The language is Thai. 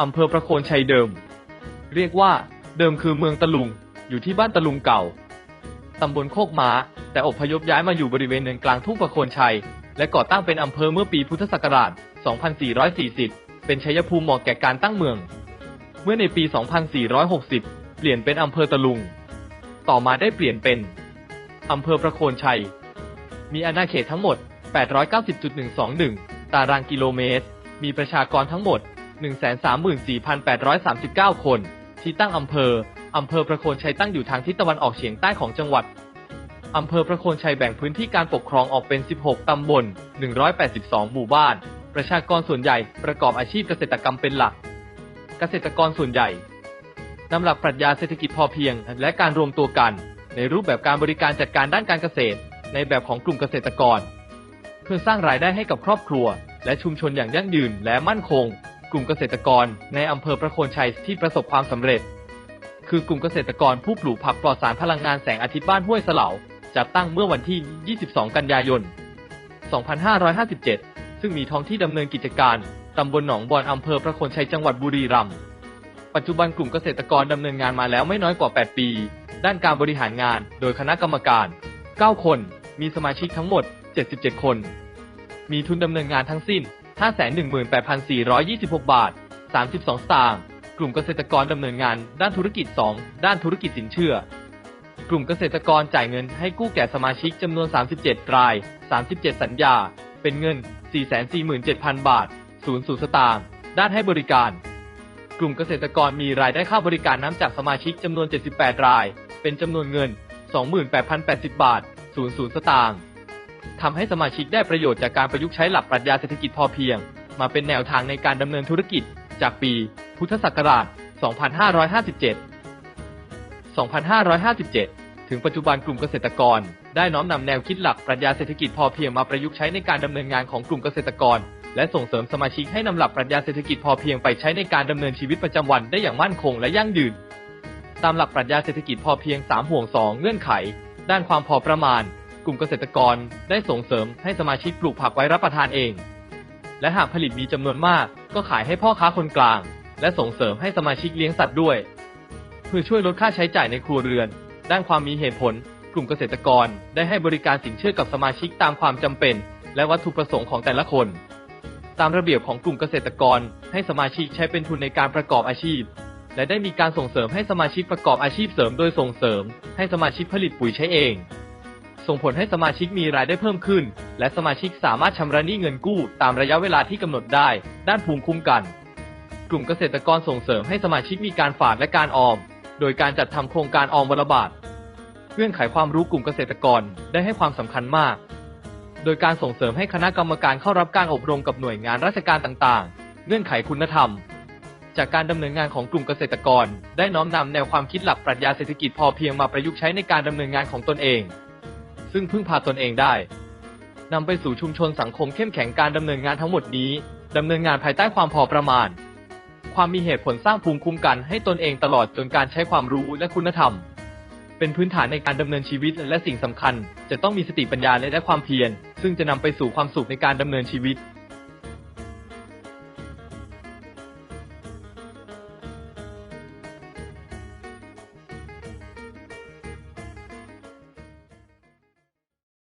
อำเภอประโคนชัยเดิม เรียกว่า เดิมคือเมืองตะลุง อยู่ที่บ้านตะลุงเก่า ตำบลโคกม้า แต่อพยพย้ายมาอยู่บริเวณเนินกลางทุ่งประโคนชัย และก่อตั้งเป็นอำเภอเมื่อปีพุทธศักราช 2440 เป็นชัยภูมิเหมาะแก่การตั้งเมือง เมื่อในปี 2460 เปลี่ยนเป็นอำเภอตะลุง ต่อมาได้เปลี่ยนเป็นอำเภอประโคนชัย มีอาณาเขตทั้งหมด 890.121 ตารางกิโลเมตร มีประชากรทั้งหมด 134,839 คน ที่ตั้งอำเภอ อำเภอประโคนชัยตั้งอยู่ทางทิศตะวันออกเฉียงใต้ของจังหวัด อำเภอประโคนชัยแบ่งพื้นที่การปกครองออกเป็น 16 ตำบล 182 หมู่บ้าน ประชากรส่วนใหญ่ประกอบอาชีพเกษตรกรรมเป็นหลัก เกษตรกรส่วนใหญ่นำหลักปรัชญาเศรษฐกิจพอเพียง และการรวมตัวกัน ในรูปแบบการบริการจัดการด้านการเกษตร ในแบบของกลุ่มเกษตรกร เพื่อสร้างรายได้ให้กับครอบครัว และชุมชนอย่างยั่งยืนและมั่นคง ลุ่มเกษตรกรในอำเภอประโคนชัยที่ประสบความสำเร็จ คือกลุ่มเกษตรกรผู้ปลูกผักปลอดสารพลังงานแสงอาทิตย์บ้านห้วยเสลาจัดตั้งเมื่อวันที่ 22 กันยายน 2557 ซึ่งมีท้องที่ดำเนินกิจการตำบลหนองบอนอำเภอประโคนชัยจังหวัดบุรีรัมย์ ปัจจุบันกลุ่มเกษตรกรดำเนินงานมาแล้วไม่น้อยกว่า 8 ปี ด้านการบริหารงานโดยคณะกรรมการ 9 คน มีสมาชิกทั้งหมด 77 คน มีทุนดำเนินงานทั้งสิ้น 518,426 บาท 32 สตางค์ กลุ่มเกษตรกรดำเนินงาน ด้านธุรกิจ 2 ด้านธุรกิจสินเชื่อ กลุ่มเกษตรกรจ่ายเงินให้กู้แก่สมาชิกจำนวน 37 ราย 37 สัญญา เป็นเงิน 447,000 บาท 00 สตางค์ ด้านให้บริการ กลุ่มเกษตรกรมีรายได้ค่าบริการน้ำจากสมาชิกจำนวน 78 ราย เป็นจำนวนเงิน 28,080 บาท 00 สตางค์ ทำให้สมาชิกได้ประโยชน์จากการประยุกต์ใช้หลักปรัชญาเศรษฐกิจพอเพียง มาเป็นแนวทางในการดำเนินธุรกิจ จากปี พุทธศักราช 2557 2557 ถึงปัจจุบันกลุ่มเกษตรกร ได้น้อมนำแนวคิดหลักปรัชญาเศรษฐกิจพอเพียงมาประยุกต์ใช้ในการดำเนินงานของกลุ่มเกษตรกร และส่งเสริมสมาชิกให้นำหลักปรัชญาเศรษฐกิจพอเพียงไปใช้ในการดำเนินชีวิตประจำวันได้อย่างมั่นคงและยั่งยืน ตามหลักปรัชญาเศรษฐกิจพอเพียง 3 ห่วง 2 เงื่อนไข ด้านความพอประมาณ กลุ่มเกษตรกรได้ส่งเสริมให้สมาชิกปลูกผักไว้รับประทานเอง และหากผลิตมีจำนวนมากก็ขายให้พ่อค้าคนกลาง และส่งเสริมให้สมาชิกเลี้ยงสัตว์ด้วย เพื่อช่วยลดค่าใช้จ่ายในครัวเรือน ด้านความมีเหตุผล กลุ่มเกษตรกรได้ให้บริการสินเชื่อกับสมาชิกตามความจำเป็น และวัตถุประสงค์ของแต่ละคน ตามระเบียบของกลุ่มเกษตรกร ให้สมาชิกใช้เป็นทุนในการประกอบอาชีพและได้มีการส่งเสริมให้สมาชิกประกอบอาชีพเสริมโดยส่งเสริม ให้สมาชิกผลิตปุ๋ยใช้เอง ส่งผลให้สมาชิกมีรายได้เพิ่มขึ้น และสมาชิกสามารถชำระหนี้เงินกู้ตามระยะเวลาที่กำหนดได้ ด้านภูมิคุ้มกัน กลุ่มเกษตรกรส่งเสริมให้สมาชิกมีการฝากและการออม โดยการจัดทำโครงการออมวันละบาทเงื่อนไขความรู้กลุ่มเกษตรกรได้ให้ความสำคัญมาก โดยการส่งเสริมให้คณะกรรมการเข้ารับการอบรมกับหน่วยงานราชการต่างๆ เงื่อนไขคุณธรรม จากการดำเนินงานของกลุ่มเกษตรกร ได้น้อมนำแนวความคิดหลักปรัชญาเศรษฐกิจพอเพียงมาประยุกต์ใช้ในการดำเนินงานของตนเอง ซึ่งพึ่งพาตนเองได้นำไปสู่ชุมชนสังคมเข้มแข็งการดำเนินงานทั้งหมดนี้ดำเนินงานภายใต้ความพอประมาณ ความมีเหตุผลสร้างภูมิคุ้มกันให้ตนเองตลอดจนการใช้ความรู้และคุณธรรม เป็นพื้นฐานในการดำเนินชีวิตและสิ่งสำคัญ จะต้องมีสติปัญญาและความเพียรซึ่งจะนำไปสู่ความสุขในการดำเนินชีวิต